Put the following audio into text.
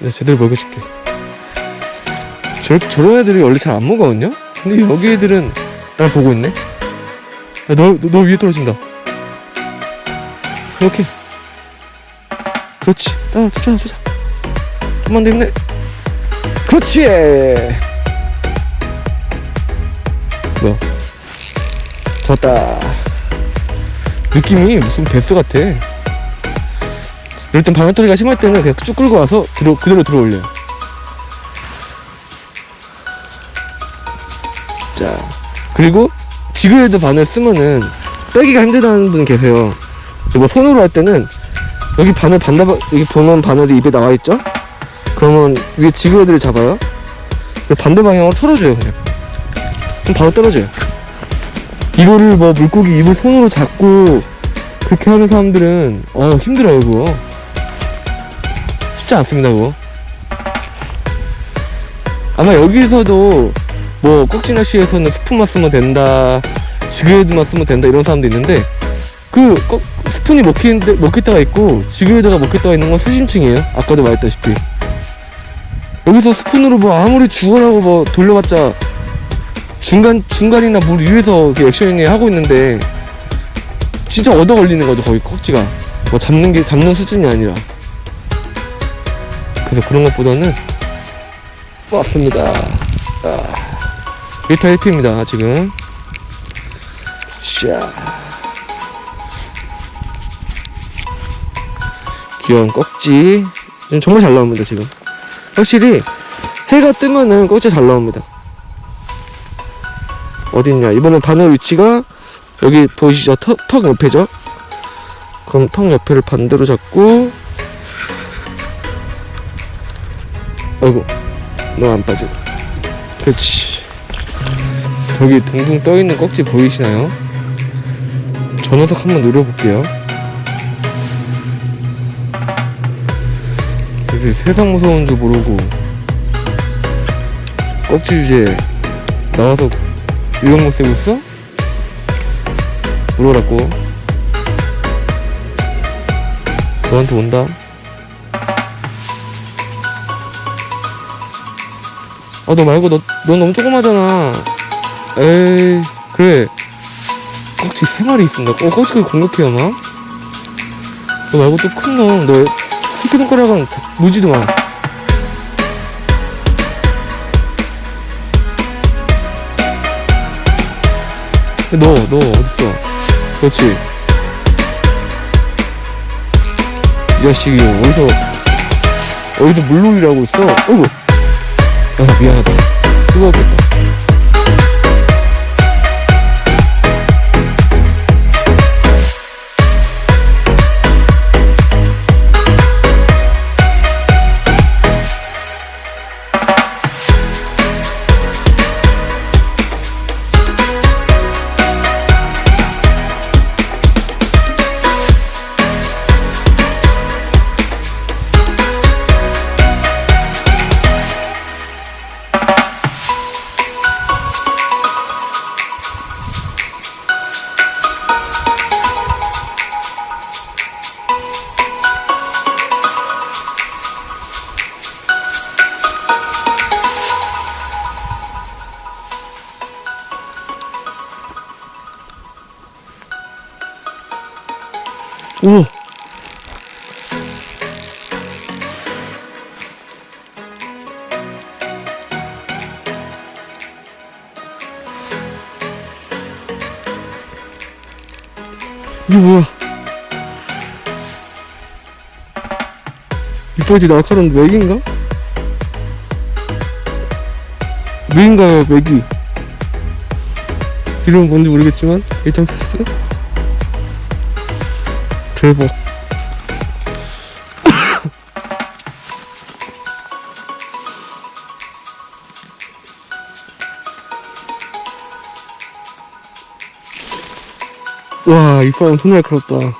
내가 제대로 먹여줄게. 저, 저런 애들이 원래 잘 안 먹거든요? 근데 여기 애들은 날 보고 있네? 야, 너, 너, 너 위에 떨어진다. 이렇게. 그렇지. 나 쫓아, 쫓아. 좀만 더 힘내. 그렇지! 뭐야? 잡았다. 느낌이 무슨 베스 같아. 이럴 땐 방아토리가 심할 때는 그냥 쭉 끌고 와서 들어, 그대로 들어 올려요. 자, 그리고 지그레드 바늘 쓰면은 빼기가 힘들다는 분 계세요. 뭐 손으로 할 때는 여기 바늘 반다 여기 보면 바늘이 입에 나와 있죠? 그러면 위에 지그레드를 잡아요. 반대 방향으로 털어줘요 그냥. 그럼 바로 떨어져요. 이거를 뭐 물고기 입을 손으로 잡고 그렇게 하는 사람들은 어 힘들어요 그거. 쉽지 않습니다 그거. 아마 여기서도 뭐 꺽지낚시에서는 스푼만 쓰면 된다 지그헤드만 쓰면 된다 이런 사람도 있는데 그 꺽- 스푼이 때- 먹힐 때가 있고 지그헤드가 먹힐 때가 있는 건 수심층이에요. 아까도 말했다시피. 여기서 스푼으로 뭐 아무리 죽어라고 뭐 돌려봤자 중간 중간이나 물 위에서 액션이 하고 있는데 진짜 얻어 걸리는 거죠 거의 꺽지가. 뭐 잡는 게 잡는 수준이 아니라 그래서 그런 것보다는 왔습니다. 아, 1타 1피입니다, 지금. 샤. 귀여운 꺽지. 정말 잘 나옵니다, 지금. 확실히 해가 뜨면은 꺽지 잘 나옵니다. 어딨냐. 이번엔 바늘 위치가 여기 보이시죠? 턱, 턱 옆에죠? 그럼 턱 옆에를 반대로 잡고 아이고 너안 빠져. 그렇지. 저기 둥둥 떠 있는 꺽지 보이시나요? 저 녀석 한번 노려볼게요. 이제 세상 무서운 줄 모르고 꺽지 주제에 나와서 이런 거 쓰고 있어? 물어라고. 너한테 온다. 아, 너 말고 너, 너 너무 조그마잖아. 에이, 그래. 꺽지 세 마리 있습니다. 어, 꺽지가 공격해요, 막. 너 말고 또큰 놈, 너 새끼 손가락은 자- 무지도 마. 너, 너, 어딨어? 그렇지. 이 자식이 어디서, 어디서 물놀이라고 있어? 어이구. 아 미안하다. 뜨거웠겠다 오. 이게 뭐야? 이빨이 날카로운 맥인가? 맥인가요 맥이? 이름은 뭔지 모르겠지만 일단 패스 대박 와 이빨은 손 날카롭다